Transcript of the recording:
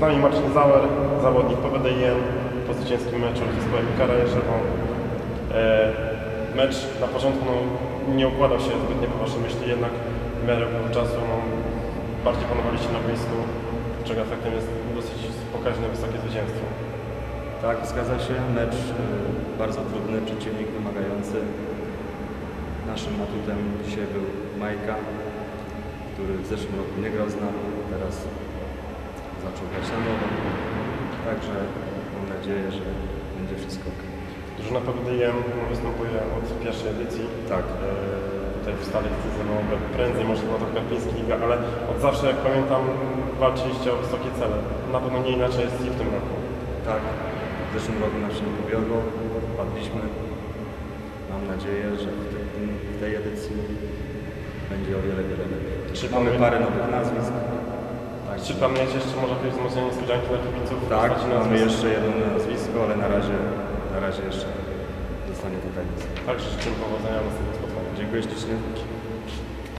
Z nami Marcin Zauer, zawodnik PWDIM po zwycięskim meczu z zespołem Kara Jerzewą. E, mecz na początku no, nie układał się zbytnio po waszej myśli, jednak w miarę czasu no, bardziej panowaliście na boisku, czego efektem jest dosyć pokaźne, wysokie zwycięstwo. Tak, zgadza się. Mecz y, bardzo trudny, przeciwnik wymagający. Naszym atutem dzisiaj był Majka, który w zeszłym roku nie grał z nami, teraz zaczął grać na nowo. Także mam nadzieję, że będzie wszystko ok. Drużyna PWDIM występuje od pierwszej edycji. Tak. E, tutaj w stali sezonowe prędzej, może była to Karpińska Liga, ale od zawsze, jak pamiętam, walczyliście o wysokie cele. Na pewno nie inaczej jest i w tym roku. Tak, w zeszłym roku nam się nie powiodło, padliśmy. Mam nadzieję, że w, tym, w tej edycji będzie o wiele, wiele lepiej. Mamy parę nowych nazwisk. Czy planujecie jeszcze może jakieś wzmocnienie niespodzianki dla kibiców? tak postaci mamy nazwisk? jeszcze jedno nazwisko, ale na razie, na razie jeszcze zostanie to tak. Także życzę powodzenia w następnym spotkaniu. Dziękuję ślicznie.